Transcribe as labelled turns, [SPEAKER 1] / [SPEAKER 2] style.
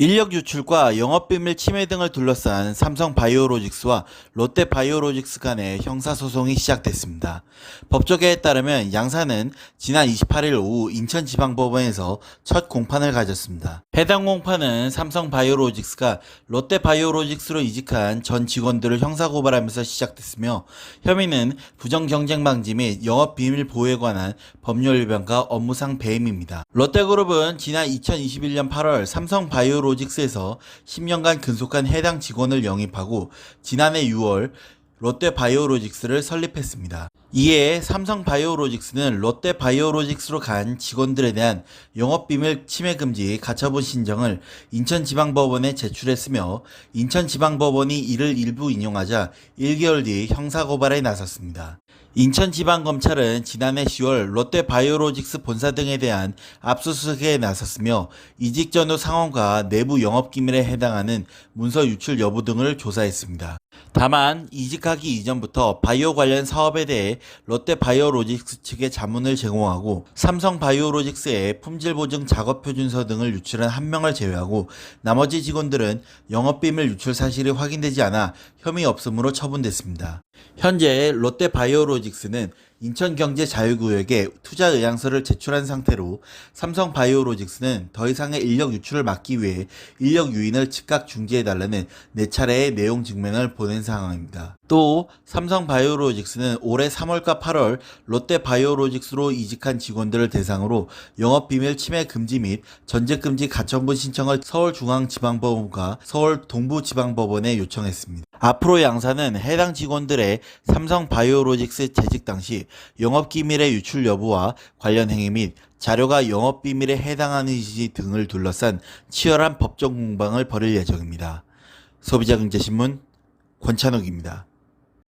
[SPEAKER 1] 인력 유출과 영업비밀 침해 등을 둘러싼 삼성 바이오로직스와 롯데 바이오로직스 간의 형사소송이 시작됐습니다. 법조계에 따르면 양사는 지난 28일 오후 인천지방법원에서 첫 공판을 가졌습니다. 해당 공판은 삼성 바이오로직스가 롯데 바이오로직스로 이직한 전 직원들을 형사고발하면서 시작됐으며 혐의는 부정경쟁 방지 및 영업비밀 보호에 관한 법률 위반과 업무상 배임입니다. 롯데그룹은 지난 2021년 8월 삼성 바이오로직스 에서 10년간 근속한 해당 직원을 영입하고 지난해 6월 롯데 바이오로직스를 설립했습니다. 이에 삼성 바이오로직스는 롯데 바이오로직스로 간 직원들에 대한 영업비밀 침해 금지 가처분 신청을 인천지방법원에 제출했으며 인천지방법원이 이를 일부 인용하자 1개월 뒤 형사고발에 나섰습니다. 인천지방검찰은 지난해 10월 롯데 바이오로직스 본사 등에 대한 압수수색에 나섰으며 이직 전후 상황과 내부 영업기밀에 해당하는 문서 유출 여부 등을 조사했습니다. 다만 이직하기 이전부터 바이오 관련 사업에 대해 롯데 바이오로직스 측에 자문을 제공하고 삼성 바이오로직스에 품질 보증 작업 표준서 등을 유출한 한 명을 제외하고 나머지 직원들은 영업비밀 유출 사실이 확인되지 않아 혐의 없음으로 처분됐습니다. 현재 롯데 바이오로직스는 인천경제자유구역에 투자 의향서를 제출한 상태로 삼성 바이오로직스는 더 이상의 인력 유출을 막기 위해 인력 유인을 즉각 중지해달라는 네 차례의 내용 증명을 보낸 상황입니다. 또 삼성 바이오로직스는 올해 3월과 8월 롯데 바이오로직스로 이직한 직원들을 대상으로 영업비밀 침해 금지 및 전직 금지 가처분 신청을 서울중앙지방법원과 서울 동부지방법원에 요청했습니다. 앞으로 양사는 해당 직원들의 삼성 바이오로직스 재직 당시 영업기밀의 유출 여부와 관련 행위 및 자료가 영업비밀에 해당하는지 등을 둘러싼 치열한 법정 공방을 벌일 예정입니다. 소비자경제신문 권찬욱입니다.